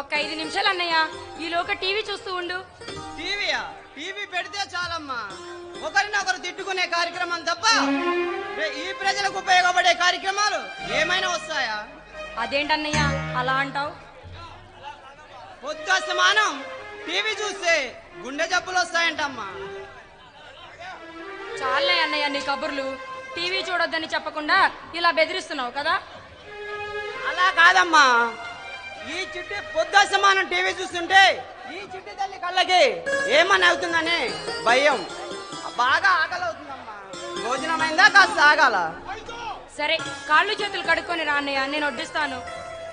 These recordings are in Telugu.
ఒక్క ఐదు నిమిషాలు అన్నయ్య ఈలోక టీవీ చూస్తూ ఉండు. టీవీయా? టీవీ పెడితే చాలమ్మా. ఒకరినొకరు తిట్టుకునే కార్యక్రమాలు తప్ప ఈ ప్రజలకు ఉపయోగపడే కార్యక్రమాలు ఏమైనా వస్తాయా? అదేంటన్నయ్య అలా అంటావు? పొద్దు సమానం టీవీ చూస్తే గుండె జబ్బులు వస్తాయంటమ్మా. చాలే అన్నయ్య నీ కబుర్లు. టీవీ చూడొద్దని చెప్పకుండా ఇలా బెదిరిస్తున్నావు కదా? అలా కాదమ్మా. ఈ చిట్టి పొద్దు సమానం టీవీ చూస్తుంటే ఈ చిట్టి తల్లి కళ్ళకి ఏమని అవుతుందని భయం. బాగా ఆకలి అవుతుందమ్మా భోజనం అయిందా కాస్త ఆగాల? సరే కాళ్ళు చేతులు కడుక్కొని రా అన్నయ్య నేను వడ్డిస్తాను.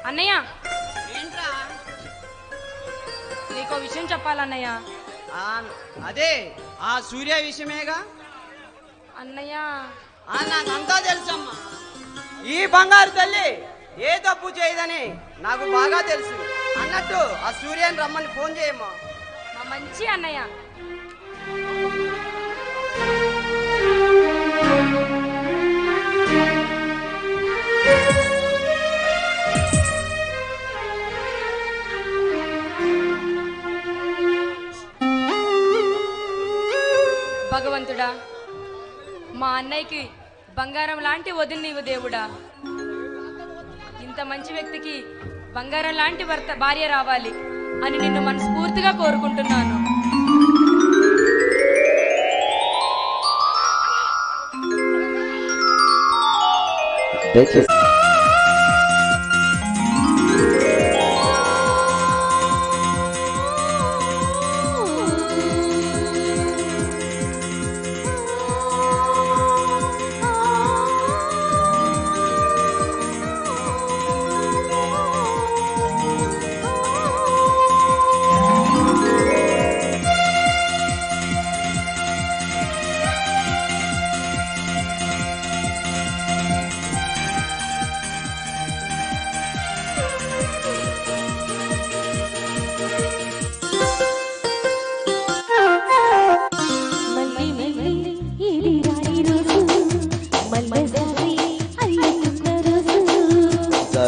అన్నయ్య! ఏంట్రా? నీకో విషయం చెప్పాలన్నయ్య. అదే ఆ సూర్య విషయమేగా? అన్నయ్య! ఆ, నాకంతా తెలుసమ్మా. ఈ బంగారు తల్లి ఏ తప్పు చేయదని నాకు బాగా తెలుసు. అన్నట్టు ఆ సూర్యని రమ్మని ఫోన్ చేయమ్మా. మా మంచి అన్నయ్య. భగవంతుడా మా అన్నయ్యకి బంగారం లాంటి వదిలి నీవు దేవుడా. ఇంత మంచి వ్యక్తికి బంగారం లాంటి భర్త భార్య రావాలి అని నిన్ను మనస్ఫూర్తిగా కోరుకుంటున్నాను. దయచేసి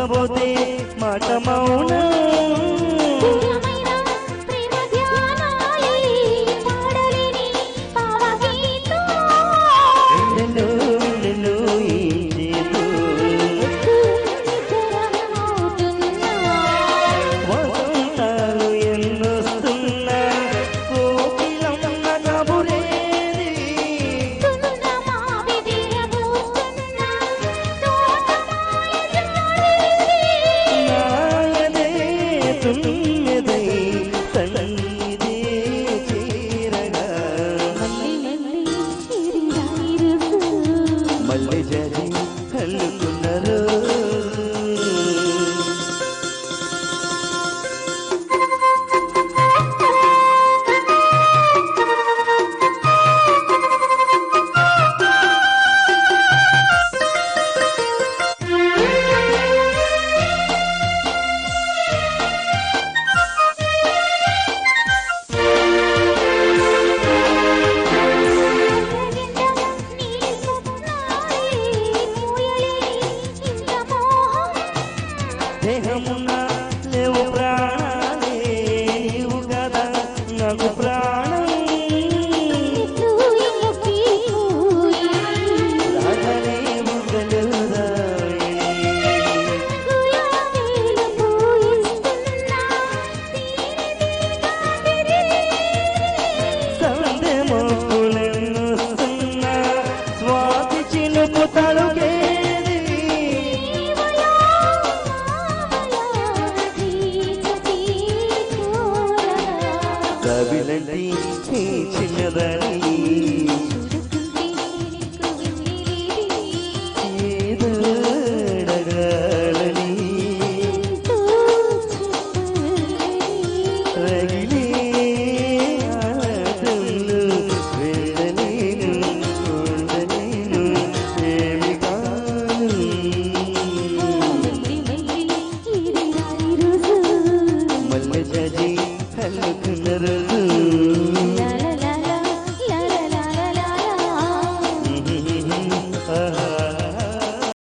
చెప్పబోతే మాట మౌనం. ചൊല്ലും Bogotá. é